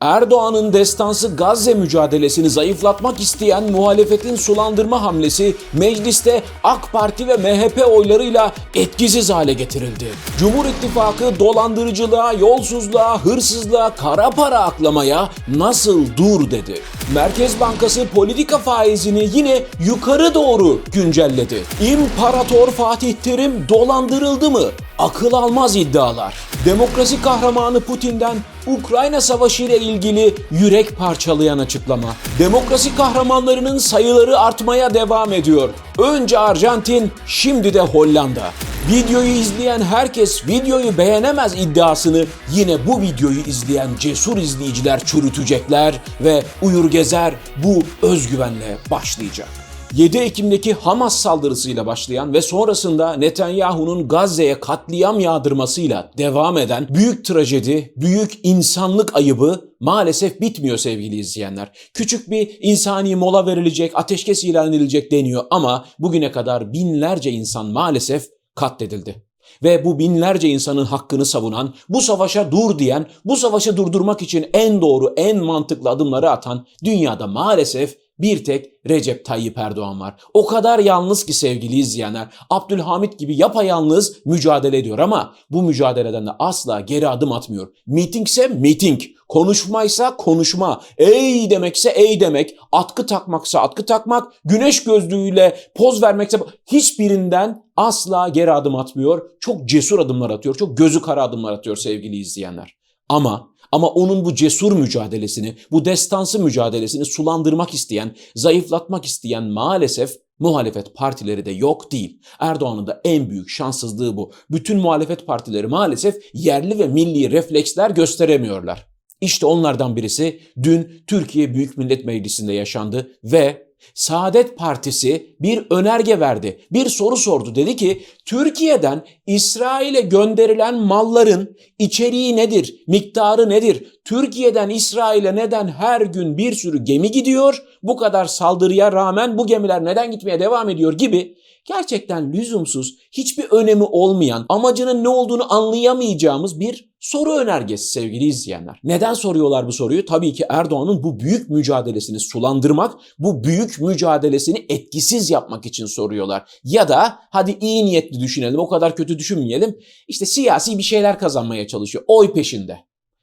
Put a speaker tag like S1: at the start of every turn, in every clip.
S1: Erdoğan'ın destansı Gazze mücadelesini zayıflatmak isteyen muhalefetin sulandırma hamlesi mecliste AK Parti ve MHP oylarıyla etkisiz hale getirildi. Cumhur İttifakı dolandırıcılığa, yolsuzluğa, hırsızlığa, kara para aklamaya nasıl dur dedi. Merkez Bankası politika faizini yine yukarı doğru güncelledi. İmparator Fatih Terim dolandırıldı mı? Akıl almaz iddialar. Demokrasi kahramanı Putin'den Ukrayna Savaşı ile ilgili yürek parçalayan açıklama. Demokrasi kahramanlarının sayıları artmaya devam ediyor. Önce Arjantin, şimdi de Hollanda. Videoyu izleyen herkes videoyu beğenemez iddiasını yine bu videoyu izleyen cesur izleyiciler çürütecekler ve Uyur Gezer bu özgüvenle başlayacak. 7 Ekim'deki Hamas saldırısıyla başlayan ve sonrasında Netanyahu'nun Gazze'ye katliam yağdırmasıyla devam eden büyük trajedi, büyük insanlık ayıbı maalesef bitmiyor sevgili izleyenler. Küçük bir insani mola verilecek, ateşkes ilan edilecek deniyor ama bugüne kadar binlerce insan maalesef katledildi. Ve bu binlerce insanın hakkını savunan, bu savaşa dur diyen, bu savaşı durdurmak için en doğru, en mantıklı adımları atan dünyada maalesef bir tek Recep Tayyip Erdoğan var. O kadar yalnız ki sevgili izleyenler. Abdülhamit gibi yapayalnız mücadele ediyor ama bu mücadeleden de asla geri adım atmıyor. Mitingse miting, konuşmaysa konuşma, ey demekse ey demek, atkı takmaksa atkı takmak, güneş gözlüğüyle poz vermekse hiçbirinden asla geri adım atmıyor. Çok cesur adımlar atıyor, çok gözü kara adımlar atıyor sevgili izleyenler. Ama ama onun bu cesur mücadelesini, bu destansı mücadelesini sulandırmak isteyen, zayıflatmak isteyen maalesef muhalefet partileri de yok değil. Erdoğan'ın da en büyük şanssızlığı bu. Bütün muhalefet partileri maalesef yerli ve milli refleksler gösteremiyorlar. İşte onlardan birisi dün Türkiye Büyük Millet Meclisi'nde yaşandı ve Saadet Partisi bir önerge verdi. Bir soru sordu. Dedi ki Türkiye'den İsrail'e gönderilen malların içeriği nedir? Miktarı nedir? Türkiye'den İsrail'e neden her gün bir sürü gemi gidiyor? Bu kadar saldırıya rağmen bu gemiler neden gitmeye devam ediyor gibi gerçekten lüzumsuz, hiçbir önemi olmayan, amacının ne olduğunu anlayamayacağımız bir soru önergesi sevgili izleyenler. Neden soruyorlar bu soruyu? Tabii ki Erdoğan'ın bu büyük mücadelesini sulandırmak, bu büyük mücadelesini etkisiz yapmak için soruyorlar. Ya da hadi iyi niyetli düşünelim, o kadar kötü düşünmeyelim. İşte siyasi bir şeyler kazanmaya çalışıyor. Oy peşinde.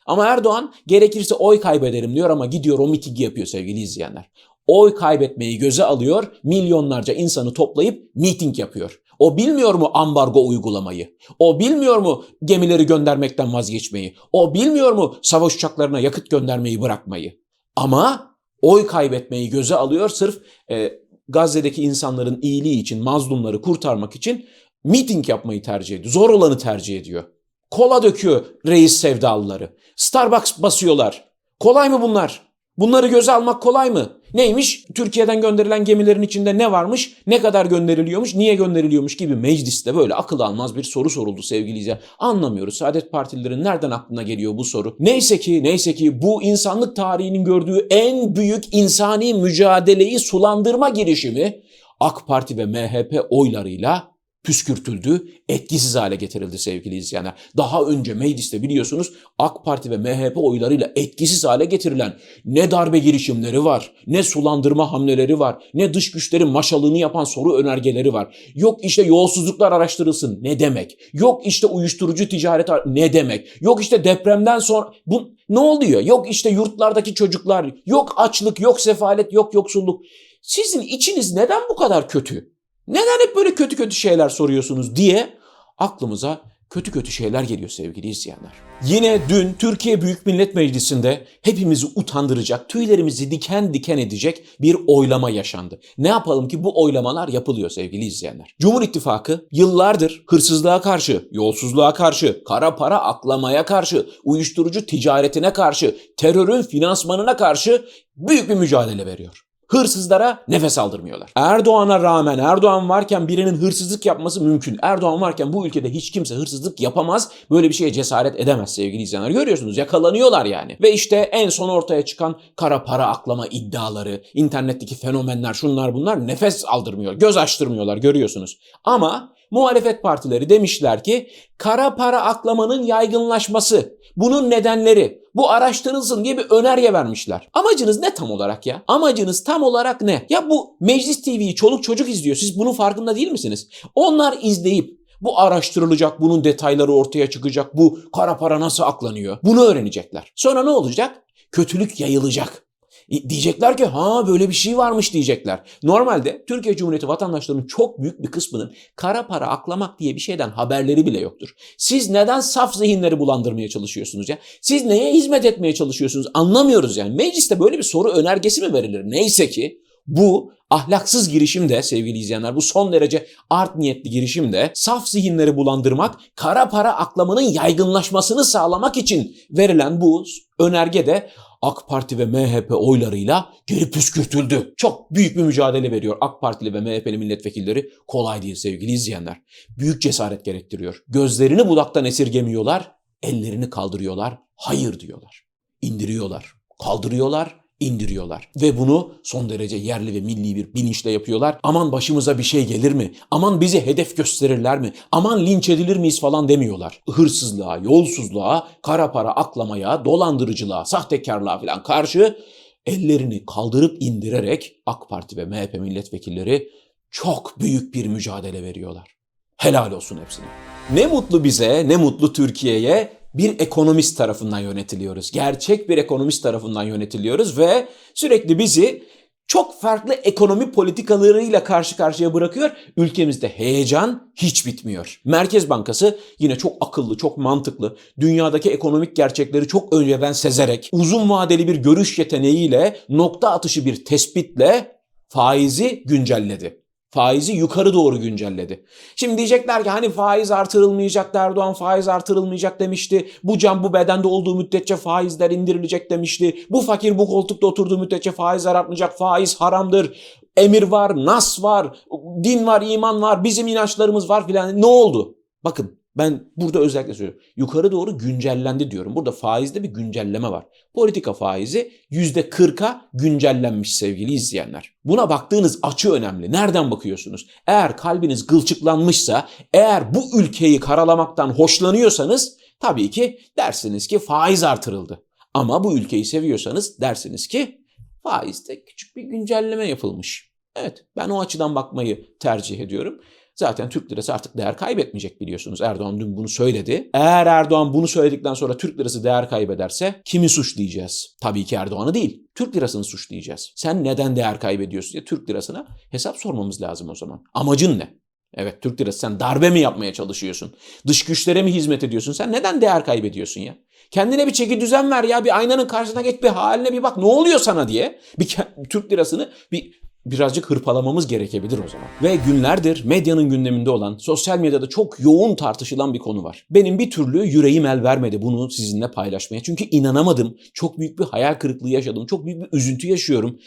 S1: Ama Erdoğan gerekirse oy kaybederim diyor ama gidiyor o mitingi yapıyor sevgili izleyenler. Oy kaybetmeyi göze alıyor, milyonlarca insanı toplayıp miting yapıyor. O bilmiyor mu ambargo uygulamayı? O bilmiyor mu gemileri göndermekten vazgeçmeyi? O bilmiyor mu savaş uçaklarına yakıt göndermeyi bırakmayı? Ama oy kaybetmeyi göze alıyor sırf e, Gazze'deki insanların iyiliği için, mazlumları kurtarmak için miting yapmayı tercih ediyor. Zor olanı tercih ediyor. Kola döküyor reis sevdalıları. Starbucks basıyorlar. Kolay mı bunlar? Bunları göze almak kolay mı? Neymiş? Türkiye'den gönderilen gemilerin içinde ne varmış? Ne kadar gönderiliyormuş? Niye gönderiliyormuş gibi mecliste böyle akıl almaz bir soru soruldu sevgili izleyenler. Anlamıyoruz. Saadet Partililerin nereden aklına geliyor bu soru? Neyse ki neyse ki bu insanlık tarihinin gördüğü en büyük insani mücadeleyi sulandırma girişimi AK Parti ve MHP oylarıyla püskürtüldü, etkisiz hale getirildi sevgili izleyenler. Daha önce mecliste biliyorsunuz AK Parti ve MHP oylarıyla etkisiz hale getirilen ne darbe girişimleri var, ne sulandırma hamleleri var, ne dış güçlerin maşalığını yapan soru önergeleri var. Yok işte yolsuzluklar araştırılsın ne demek? Yok işte uyuşturucu ticaret ne demek? Yok işte depremden sonra bu ne oluyor? Yok işte yurtlardaki çocuklar, yok açlık, yok sefalet, yok yoksulluk. Sizin içiniz neden bu kadar kötü? Neden hep böyle kötü kötü şeyler soruyorsunuz diye aklımıza kötü kötü şeyler geliyor sevgili izleyenler. Yine dün Türkiye Büyük Millet Meclisi'nde hepimizi utandıracak, tüylerimizi diken diken edecek bir oylama yaşandı. Ne yapalım ki bu oylamalar yapılıyor sevgili izleyenler. Cumhur İttifakı yıllardır hırsızlığa karşı, yolsuzluğa karşı, kara para aklamaya karşı, uyuşturucu ticaretine karşı, terörün finansmanına karşı büyük bir mücadele veriyor hırsızlara nefes aldırmıyorlar. Erdoğan'a rağmen Erdoğan varken birinin hırsızlık yapması mümkün. Erdoğan varken bu ülkede hiç kimse hırsızlık yapamaz. Böyle bir şeye cesaret edemez sevgili izleyenler. Görüyorsunuz yakalanıyorlar yani. Ve işte en son ortaya çıkan kara para aklama iddiaları, internetteki fenomenler şunlar bunlar nefes aldırmıyor. Göz açtırmıyorlar görüyorsunuz. Ama muhalefet partileri demişler ki kara para aklamanın yaygınlaşması, bunun nedenleri, bu araştırılsın diye bir önerge vermişler. Amacınız ne tam olarak ya? Amacınız tam olarak ne? Ya bu Meclis TV'yi çoluk çocuk izliyor. Siz bunun farkında değil misiniz? Onlar izleyip bu araştırılacak, bunun detayları ortaya çıkacak, bu kara para nasıl aklanıyor? Bunu öğrenecekler. Sonra ne olacak? Kötülük yayılacak. E, Diyecekler ki ha böyle bir şey varmış diyecekler. Normalde Türkiye Cumhuriyeti vatandaşlarının çok büyük bir kısmının kara para aklamak diye bir şeyden haberleri bile yoktur. Siz neden saf zihinleri bulandırmaya çalışıyorsunuz ya? Siz neye hizmet etmeye çalışıyorsunuz? Anlamıyoruz yani. Mecliste böyle bir soru önergesi mi verilir? Neyse ki bu ahlaksız girişim de sevgili izleyenler bu son derece art niyetli girişim de saf zihinleri bulandırmak, kara para aklamanın yaygınlaşmasını sağlamak için verilen bu önerge de AK Parti ve MHP oylarıyla geri püskürtüldü. Çok büyük bir mücadele veriyor AK Partili ve MHP'li milletvekilleri. Kolay değil sevgili izleyenler. Büyük cesaret gerektiriyor. Gözlerini budaktan esirgemiyorlar, ellerini kaldırıyorlar, hayır diyorlar. İndiriyorlar, kaldırıyorlar, indiriyorlar. Ve bunu son derece yerli ve milli bir bilinçle yapıyorlar. Aman başımıza bir şey gelir mi? Aman bizi hedef gösterirler mi? Aman linç edilir miyiz falan demiyorlar. Hırsızlığa, yolsuzluğa, kara para aklamaya, dolandırıcılığa, sahtekarlığa falan karşı ellerini kaldırıp indirerek AK Parti ve MHP milletvekilleri çok büyük bir mücadele veriyorlar. Helal olsun hepsine. Ne mutlu bize, ne mutlu Türkiye'ye bir ekonomist tarafından yönetiliyoruz. Gerçek bir ekonomist tarafından yönetiliyoruz ve sürekli bizi çok farklı ekonomi politikalarıyla karşı karşıya bırakıyor. Ülkemizde heyecan hiç bitmiyor. Merkez Bankası yine çok akıllı, çok mantıklı, dünyadaki ekonomik gerçekleri çok önceden sezerek, uzun vadeli bir görüş yeteneğiyle, nokta atışı bir tespitle faizi güncelledi faizi yukarı doğru güncelledi. Şimdi diyecekler ki hani faiz artırılmayacak Erdoğan faiz artırılmayacak demişti. Bu can bu bedende olduğu müddetçe faizler indirilecek demişti. Bu fakir bu koltukta oturduğu müddetçe faizler artmayacak. Faiz haramdır. Emir var, nas var, din var, iman var, bizim inançlarımız var filan. Ne oldu? Bakın ben burada özellikle söylüyorum. Yukarı doğru güncellendi diyorum. Burada faizde bir güncelleme var. Politika faizi %40'a güncellenmiş sevgili izleyenler. Buna baktığınız açı önemli. Nereden bakıyorsunuz? Eğer kalbiniz gılçıklanmışsa, eğer bu ülkeyi karalamaktan hoşlanıyorsanız tabii ki dersiniz ki faiz artırıldı. Ama bu ülkeyi seviyorsanız dersiniz ki faizde küçük bir güncelleme yapılmış. Evet ben o açıdan bakmayı tercih ediyorum. Zaten Türk lirası artık değer kaybetmeyecek biliyorsunuz. Erdoğan dün bunu söyledi. Eğer Erdoğan bunu söyledikten sonra Türk lirası değer kaybederse kimi suçlayacağız? Tabii ki Erdoğan'ı değil. Türk lirasını suçlayacağız. Sen neden değer kaybediyorsun diye Türk lirasına hesap sormamız lazım o zaman. Amacın ne? Evet Türk lirası sen darbe mi yapmaya çalışıyorsun? Dış güçlere mi hizmet ediyorsun? Sen neden değer kaybediyorsun ya? Kendine bir çeki düzen ver ya. Bir aynanın karşısına geç bir haline bir bak. Ne oluyor sana diye. Bir Türk lirasını bir birazcık hırpalamamız gerekebilir o zaman. Ve günlerdir medyanın gündeminde olan, sosyal medyada çok yoğun tartışılan bir konu var. Benim bir türlü yüreğim el vermedi bunu sizinle paylaşmaya. Çünkü inanamadım. Çok büyük bir hayal kırıklığı yaşadım. Çok büyük bir üzüntü yaşıyorum.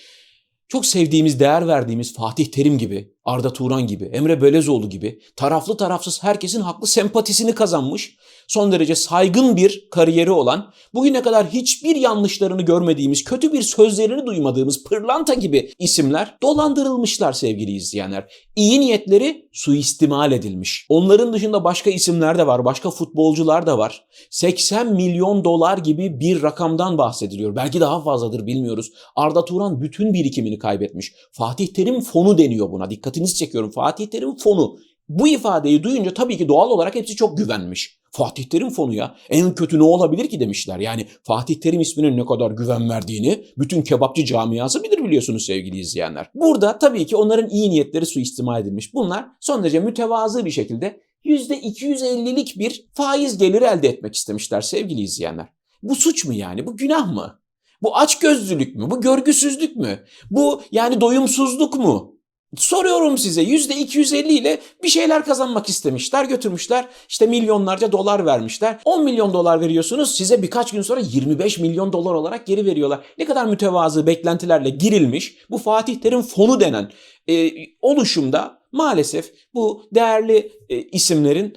S1: Çok sevdiğimiz, değer verdiğimiz Fatih Terim gibi, Arda Turan gibi, Emre Belezoğlu gibi taraflı tarafsız herkesin haklı sempatisini kazanmış, son derece saygın bir kariyeri olan, bugüne kadar hiçbir yanlışlarını görmediğimiz, kötü bir sözlerini duymadığımız pırlanta gibi isimler dolandırılmışlar sevgili izleyenler. İyi niyetleri suistimal edilmiş. Onların dışında başka isimler de var, başka futbolcular da var. 80 milyon dolar gibi bir rakamdan bahsediliyor. Belki daha fazladır bilmiyoruz. Arda Turan bütün birikimini kaybetmiş. Fatih Terim fonu deniyor buna. Dikkat dikkatinizi çekiyorum. Fatih Terim fonu. Bu ifadeyi duyunca tabii ki doğal olarak hepsi çok güvenmiş. Fatih Terim fonu ya en kötü ne olabilir ki demişler. Yani Fatih Terim isminin ne kadar güven verdiğini bütün kebapçı camiası bilir biliyorsunuz sevgili izleyenler. Burada tabii ki onların iyi niyetleri suistimal edilmiş. Bunlar son derece mütevazı bir şekilde %250'lik bir faiz geliri elde etmek istemişler sevgili izleyenler. Bu suç mu yani? Bu günah mı? Bu açgözlülük mü? Bu görgüsüzlük mü? Bu yani doyumsuzluk mu? Soruyorum size yüzde 250 ile bir şeyler kazanmak istemişler götürmüşler işte milyonlarca dolar vermişler 10 milyon dolar veriyorsunuz size birkaç gün sonra 25 milyon dolar olarak geri veriyorlar. Ne kadar mütevazı beklentilerle girilmiş bu Fatih Terim fonu denen e, oluşumda maalesef bu değerli e, isimlerin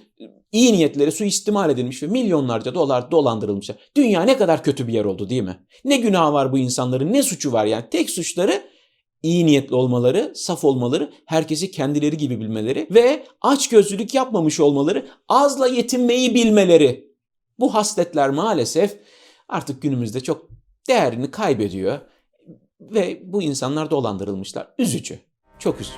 S1: iyi niyetleri suistimal edilmiş ve milyonlarca dolar dolandırılmışlar. Dünya ne kadar kötü bir yer oldu değil mi? Ne günah var bu insanların ne suçu var yani tek suçları iyi niyetli olmaları, saf olmaları, herkesi kendileri gibi bilmeleri ve açgözlülük yapmamış olmaları, azla yetinmeyi bilmeleri. Bu hasletler maalesef artık günümüzde çok değerini kaybediyor ve bu insanlar dolandırılmışlar. Üzücü, çok üzücü.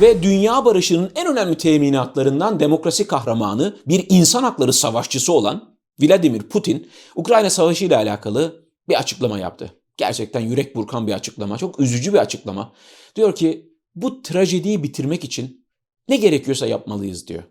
S1: Ve dünya barışının en önemli teminatlarından demokrasi kahramanı, bir insan hakları savaşçısı olan Vladimir Putin, Ukrayna Savaşı ile alakalı bir açıklama yaptı. Gerçekten yürek burkan bir açıklama, çok üzücü bir açıklama. Diyor ki bu trajediyi bitirmek için ne gerekiyorsa yapmalıyız diyor.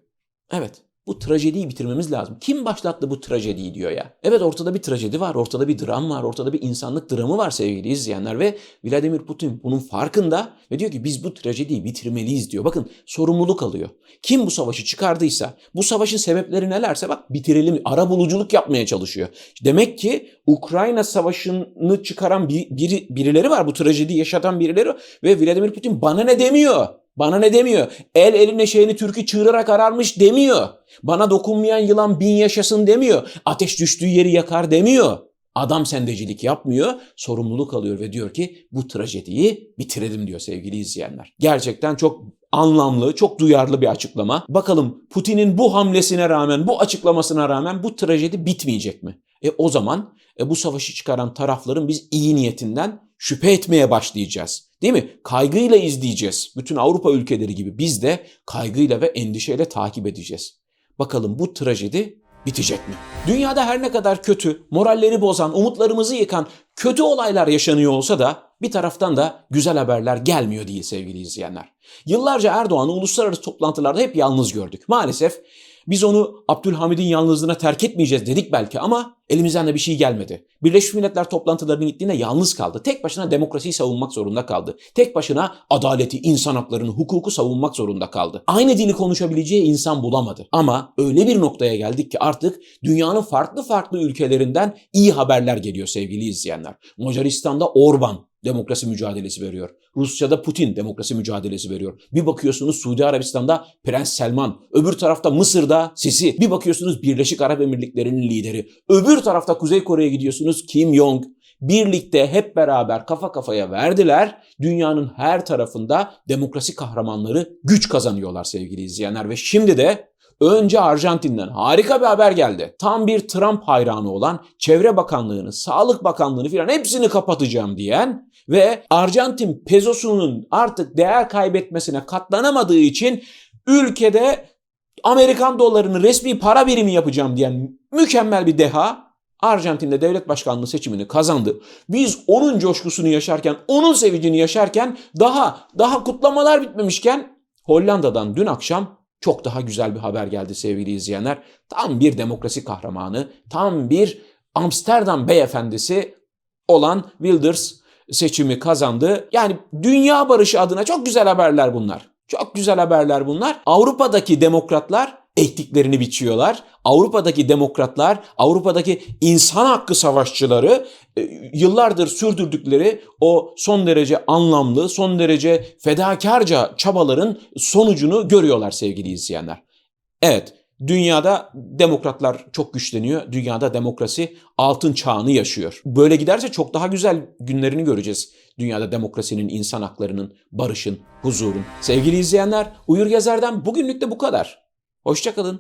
S1: Evet, bu trajediyi bitirmemiz lazım. Kim başlattı bu trajediyi diyor ya. Evet ortada bir trajedi var, ortada bir dram var, ortada bir insanlık dramı var sevgili izleyenler ve Vladimir Putin bunun farkında ve diyor ki biz bu trajediyi bitirmeliyiz diyor. Bakın sorumluluk alıyor. Kim bu savaşı çıkardıysa, bu savaşın sebepleri nelerse bak bitirelim, ara buluculuk yapmaya çalışıyor. Demek ki Ukrayna savaşını çıkaran bir, biri, birileri var, bu trajediyi yaşatan birileri ve Vladimir Putin bana ne demiyor. Bana ne demiyor? El eline şeyini türkü çığırarak ararmış demiyor. Bana dokunmayan yılan bin yaşasın demiyor. Ateş düştüğü yeri yakar demiyor. Adam sendecilik yapmıyor, sorumluluk alıyor ve diyor ki bu trajediyi bitirelim diyor sevgili izleyenler. Gerçekten çok anlamlı, çok duyarlı bir açıklama. Bakalım Putin'in bu hamlesine rağmen, bu açıklamasına rağmen bu trajedi bitmeyecek mi? E o zaman e, bu savaşı çıkaran tarafların biz iyi niyetinden şüphe etmeye başlayacağız. Değil mi? Kaygıyla izleyeceğiz. Bütün Avrupa ülkeleri gibi biz de kaygıyla ve endişeyle takip edeceğiz. Bakalım bu trajedi bitecek mi? Dünyada her ne kadar kötü, moralleri bozan, umutlarımızı yıkan kötü olaylar yaşanıyor olsa da bir taraftan da güzel haberler gelmiyor değil sevgili izleyenler. Yıllarca Erdoğan'ı uluslararası toplantılarda hep yalnız gördük. Maalesef biz onu Abdülhamid'in yalnızlığına terk etmeyeceğiz dedik belki ama elimizden de bir şey gelmedi. Birleşmiş Milletler toplantılarına gittiğinde yalnız kaldı. Tek başına demokrasiyi savunmak zorunda kaldı. Tek başına adaleti, insan haklarını, hukuku savunmak zorunda kaldı. Aynı dili konuşabileceği insan bulamadı. Ama öyle bir noktaya geldik ki artık dünyanın farklı farklı ülkelerinden iyi haberler geliyor sevgili izleyenler. Macaristan'da Orban, demokrasi mücadelesi veriyor. Rusya'da Putin demokrasi mücadelesi veriyor. Bir bakıyorsunuz Suudi Arabistan'da Prens Selman, öbür tarafta Mısır'da Sisi, bir bakıyorsunuz Birleşik Arap Emirlikleri'nin lideri, öbür tarafta Kuzey Kore'ye gidiyorsunuz Kim Jong. Birlikte hep beraber kafa kafaya verdiler. Dünyanın her tarafında demokrasi kahramanları güç kazanıyorlar sevgili izleyenler ve şimdi de Önce Arjantin'den harika bir haber geldi. Tam bir Trump hayranı olan Çevre Bakanlığı'nı, Sağlık Bakanlığı'nı filan hepsini kapatacağım diyen ve Arjantin pezosunun artık değer kaybetmesine katlanamadığı için ülkede Amerikan dolarını resmi para birimi yapacağım diyen mükemmel bir deha Arjantin'de devlet başkanlığı seçimini kazandı. Biz onun coşkusunu yaşarken, onun sevincini yaşarken daha daha kutlamalar bitmemişken Hollanda'dan dün akşam çok daha güzel bir haber geldi sevgili izleyenler. Tam bir demokrasi kahramanı, tam bir Amsterdam beyefendisi olan Wilders seçimi kazandı. Yani dünya barışı adına çok güzel haberler bunlar. Çok güzel haberler bunlar. Avrupa'daki demokratlar ektiklerini biçiyorlar. Avrupa'daki demokratlar, Avrupa'daki insan hakkı savaşçıları e, yıllardır sürdürdükleri o son derece anlamlı, son derece fedakarca çabaların sonucunu görüyorlar sevgili izleyenler. Evet, dünyada demokratlar çok güçleniyor. Dünyada demokrasi altın çağını yaşıyor. Böyle giderse çok daha güzel günlerini göreceğiz. Dünyada demokrasinin, insan haklarının, barışın, huzurun. Sevgili izleyenler, Uyur Gezer'den bugünlük de bu kadar. Hoşçakalın.